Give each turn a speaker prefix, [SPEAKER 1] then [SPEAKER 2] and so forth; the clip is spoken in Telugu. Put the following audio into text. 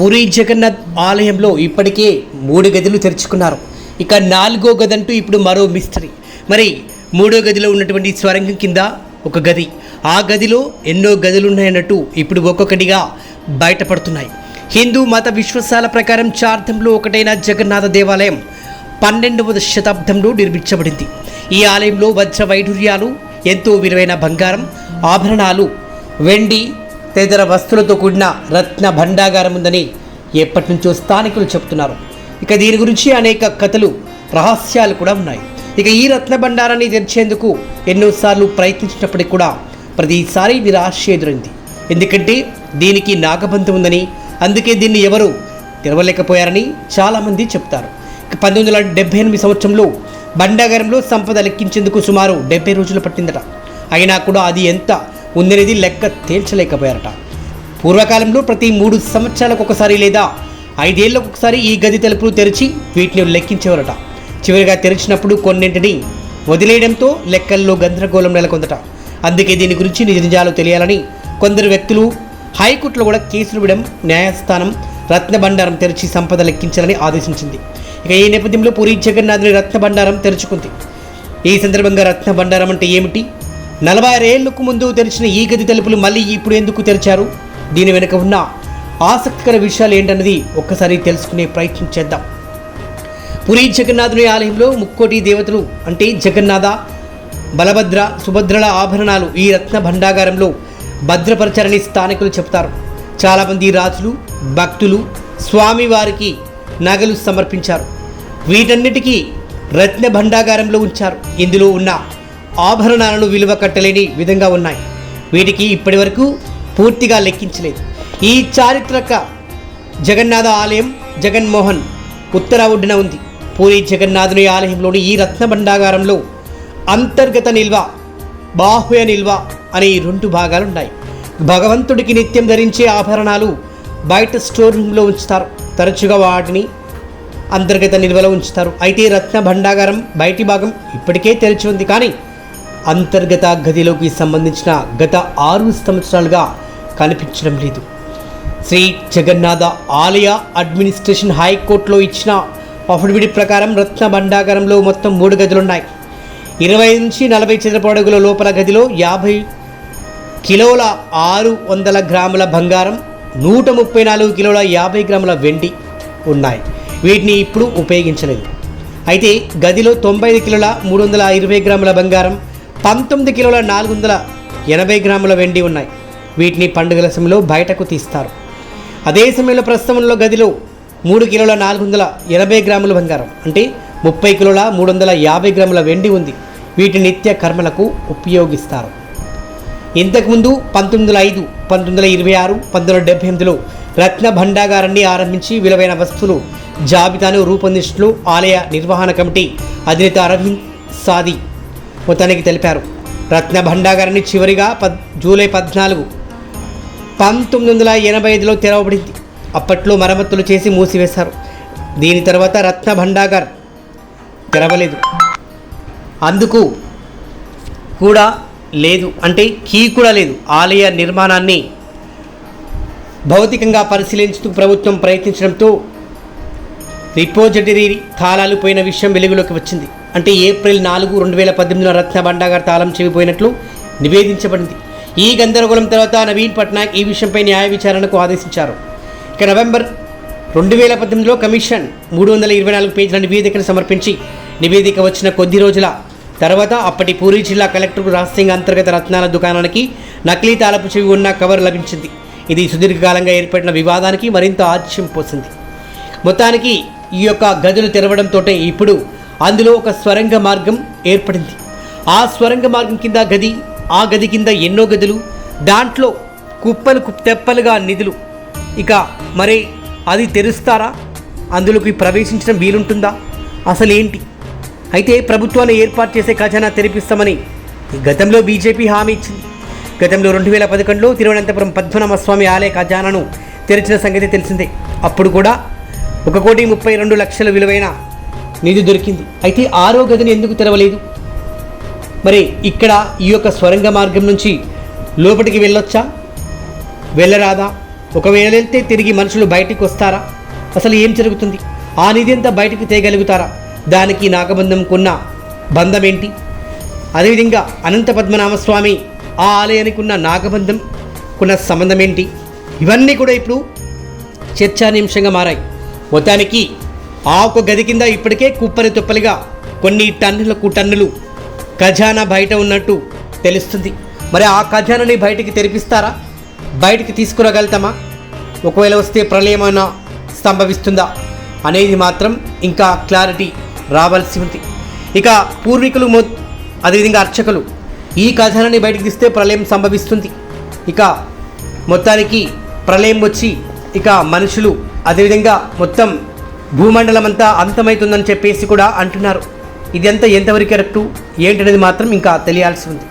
[SPEAKER 1] పూరి జగన్నాథ్ ఆలయంలో ఇప్పటికే మూడు గదులు తెరుచుకున్నారు. ఇక నాలుగో గది అంటూ ఇప్పుడు మరో మిస్టరీ. మరి మూడో గదిలో ఉన్నటువంటి స్వరంగం కింద ఒక గది. ఆ గదిలో ఎన్నో గదులు ఉన్నాయన్నట్టు ఇప్పుడు ఒక్కొక్కటిగా బయటపడుతున్నాయి. హిందూ మత విశ్వాసాల ప్రకారం చార్థంలో ఒకటైన జగన్నాథ దేవాలయం పన్నెండవ శతాబ్దంలో నిర్మించబడింది. ఈ ఆలయంలో వజ్ర వైఢూర్యాలు ఎంతో విలువైన బంగారం ఆభరణాలు వెండి తదితర వస్తువులతో కూడిన రత్న భండాగారం ఉందని ఎప్పటి నుంచో స్థానికులు చెబుతున్నారు. ఇక దీని గురించి అనేక కథలు రహస్యాలు కూడా ఉన్నాయి. ఇక ఈ రత్న భండారాన్ని తెరిచేందుకు ఎన్నోసార్లు ప్రయత్నించినప్పటికీ కూడా ప్రతిసారి నిరాశ ఎదురైంది. ఎందుకంటే దీనికి నాగబంధం ఉందని అందుకే దీన్ని ఎవరు తెరవలేకపోయారని చాలామంది చెప్తారు. ఇక పంతొమ్మిది వందల డెబ్బై ఎనిమిది సంవత్సరంలో బండాగారంలో సంపద లెక్కించేందుకు సుమారు డెబ్బై రోజులు పట్టిందట. అయినా కూడా అది ఎంత ఉందనేది లెక్క తేల్చలేకపోయారట. పూర్వకాలంలో ప్రతి మూడు సంవత్సరాలకు ఒకసారి లేదా ఐదేళ్ళకు ఒకసారి ఈ గది తలుపులు తెరిచి వీటిని లెక్కించేవారట. చివరిగా తెరిచినప్పుడు కొన్నింటిని వదిలేయడంతో లెక్కల్లో గందరగోళం నెలకొందట. అందుకే దీని గురించి నిజ నిజాలు తెలియాలని కొందరు వ్యక్తులు హైకోర్టులో కూడా కేసులు ఇవ్వడం న్యాయస్థానం రత్నభండారం తెరిచి సంపద లెక్కించాలని ఆదేశించింది. ఇక ఈ నేపథ్యంలో పూరి జగన్నాథుని రత్నభండారం తెరుచుకుంది. ఈ సందర్భంగా రత్నభండారం అంటే ఏమిటి? నలభై ఆరేళ్ళకు ముందు తెరిచిన ఈ గది తలుపులు మళ్ళీ ఇప్పుడు ఎందుకు తెరిచారు? దీని వెనుక ఉన్న ఆసక్తికర విషయాలు ఏంటన్నది ఒక్కసారి తెలుసుకునే ప్రయత్నం చేద్దాం. పురి జగన్నాథుని ఆలయంలో ముక్కోటి దేవతలు అంటే జగన్నాథ బలభద్ర సుభద్రల ఆభరణాలు ఈ రత్న భండాగారంలో భద్రపరచారని స్థానికులు చెప్తారు చాలామంది రాజులు భక్తులు స్వామివారికి నగలు సమర్పించారు. వీటన్నిటికీ రత్న భండాగారంలో ఉంచారు. ఇందులో ఉన్న ఆభరణాలను విలువ కట్టలేని విధంగా ఉన్నాయి. వీటికి ఇప్పటివరకు పూర్తిగా లెక్కించలేదు. ఈ చారిత్రక జగన్నాథ ఆలయం జగన్మోహన్ ఉత్తర ఒడ్డున ఉంది. పూరి జగన్నాథుని ఆలయంలోని ఈ రత్న భండాగారంలో అంతర్గత నిల్వ బాహ్య నిల్వ అనే రెండు భాగాలున్నాయి. భగవంతుడికి నిత్యం ధరించే ఆభరణాలు బయట స్టోర్ రూమ్లో ఉంచుతారు. తరచుగా వాటిని అంతర్గత నిల్వలో ఉంచుతారు. అయితే రత్న భండాగారం బయటి భాగం ఇప్పటికే తెరిచి ఉంది. కానీ అంతర్గత గదిలోకి సంబంధించిన గత ఆరు సంవత్సరాలుగా కనిపించడం లేదు. శ్రీ జగన్నాథ ఆలయ అడ్మినిస్ట్రేషన్ హైకోర్టులో ఇచ్చిన అఫిడవిట్ ప్రకారం రత్న భండాగారంలో మొత్తం మూడు గదులున్నాయి. ఇరవై నుంచి నలభై చదరపు అడుగుల లోపల గదిలో యాభై కిలోల ఆరు వందల గ్రాముల బంగారం నూట ముప్పై నాలుగు కిలోల యాభై గ్రాముల వెండి ఉన్నాయి. వీటిని ఇప్పుడు ఉపయోగించలేదు. అయితే గదిలో తొంభై ఐదు కిలోల మూడు వందల ఇరవై గ్రాముల బంగారం పంతొమ్మిది కిలోల నాలుగు వందల ఎనభై గ్రాముల వెండి ఉన్నాయి. వీటిని పండుగల సమయంలో బయటకు తీస్తారు. అదే సమయంలో ప్రస్తుతంలో గదిలో మూడు కిలోల నాలుగు వందల ఎనభై గ్రాముల బంగారం అంటే ముప్పై కిలోల మూడు వందల యాభై గ్రాముల వెండి ఉంది. వీటి నిత్య కర్మలకు ఉపయోగిస్తారు. ఇంతకుముందు పంతొమ్మిది వందల ఐదు పంతొమ్మిది వందల ఇరవై ఆరు పంతొమ్మిది వందల డెబ్బై ఎనిమిదిలో రత్న భండాగారాన్ని ఆరంభించి విలువైన వస్తువులు జాబితాను రూపొందించినట్లు ఆలయ నిర్వహణ కమిటీ అధినేత అరవింద్ సాది మొత్తానికి తెలిపారు. రత్న భండాగారిని చివరిగా పద్ జూలై పద్నాలుగు పంతొమ్మిది వందల ఎనభై ఐదులో తెరవబడింది. అప్పట్లో మరమ్మతులు చేసి మూసివేశారు. దీని తర్వాత రత్న భండాగర్ తెరవలేదు. అందుకు కూడా లేదు అంటే కీ కూడా లేదు. ఆలయ నిర్మాణాన్ని భౌతికంగా పరిశీలించుతూ ప్రభుత్వం ప్రయత్నించడంతో రిపోజిటరీ తాళాలు పోయిన విషయం వెలుగులోకి వచ్చింది. అంటే ఏప్రిల్ నాలుగు రెండు వేల పద్దెనిమిదిలో రత్న భండాగార్ తాళం చెవిపోయినట్లు నివేదించబడింది. ఈ గందరగోళం తర్వాత నవీన్ పట్నాయక్ ఈ విషయంపై న్యాయ విచారణకు ఆదేశించారు. ఇక నవంబర్ రెండు వేల పద్దెనిమిదిలో కమిషన్ మూడు వందల ఇరవై నాలుగు పేజీల నివేదికను సమర్పించి నివేదిక వచ్చిన కొద్ది రోజుల తర్వాత అప్పటి పూరీ జిల్లా కలెక్టర్కు రాజసింగ్ అంతర్గత రత్నాల దుకాణానికి నకిలీ తాళపు చెవి ఉన్న కవర్ లభించింది. ఇది సుదీర్ఘకాలంగా ఏర్పడిన వివాదానికి మరింత ఆశ్చర్యం పోసింది. మొత్తానికి ఈ యొక్క గదులు తెరవడంతో ఇప్పుడు అందులో ఒక స్వరంగ మార్గం ఏర్పడింది. ఆ స్వరంగ మార్గం కింద గది ఆ గది కింద ఎన్నో గదులు దాంట్లో కుప్పలు కు- తెప్పలుగా నిధులు. ఇక మరి అది తెరుస్తారా? అందులోకి ప్రవేశించడం వీలుంటుందా? అసలు ఏంటి అయితే ప్రభుత్వాన్ని ఏర్పాటు చేసే ఖజానా తెరిపిస్తామని గతంలో బీజేపీ హామీ ఇచ్చింది. గతంలో రెండు వేల పదకొండులో తిరువనంతపురం పద్మనాభ స్వామి ఆలయ ఖజానాను తెరిచిన సంగతి తెలిసిందే. అప్పుడు కూడా ఒక కోటి ముప్పై రెండు లక్షల విలువైన నిధి దొరికింది. అయితే ఆరో గదిని ఎందుకు తెరవలేదు? మరి ఇక్కడ ఈ యొక్క స్వరంగ మార్గం నుంచి లోపలికి వెళ్ళొచ్చా? వెళ్ళరాదా? ఒకవేళ వెళ్తే తిరిగి మనుషులు బయటికి వస్తారా? అసలు ఏం జరుగుతుంది? ఆ నిధి అంతా బయటికి తేయగలుగుతారా? దానికి నాగబంధంకున్న బంధం ఏంటి అదేవిధంగా అనంత పద్మనాభ స్వామి ఆ ఆలయానికి ఉన్న నాగబంధం కున్న సంబంధం ఏంటి ఇవన్నీ కూడా ఇప్పుడు చర్చానీయాంశంగా మారాయి. మొత్తానికి ఆ గది కింద ఇప్పటికే కుప్పని తుప్పలిగా కొన్ని టన్నులకు టన్నులు ఖజానా బయట ఉన్నట్టు తెలుస్తుంది. మరి ఆ ఖజానాని బయటికి తెరిపిస్తారా? బయటికి తీసుకురాగలుగుతామా? ఒకవేళ వస్తే ప్రళయమైనా సంభవిస్తుందా? అనేది మాత్రం ఇంకా క్లారిటీ రావాల్సి ఉంది. ఇక పూర్వీకులు మొ అదేవిధంగా అర్చకులు ఈ ఖజానాన్ని బయటికి తీస్తే ప్రళయం సంభవిస్తుంది. ఇక మొత్తానికి ప్రళయం వచ్చి ఇక మనుషులు అదేవిధంగా మొత్తం భూమండలం అంతా అంతమవుతుందని చెప్పేసి కూడా అంటున్నారు. ఇదంతా ఎంతవరకు కరెక్టు? ఏంటనేది మాత్రం ఇంకా తెలియాల్సి ఉంది.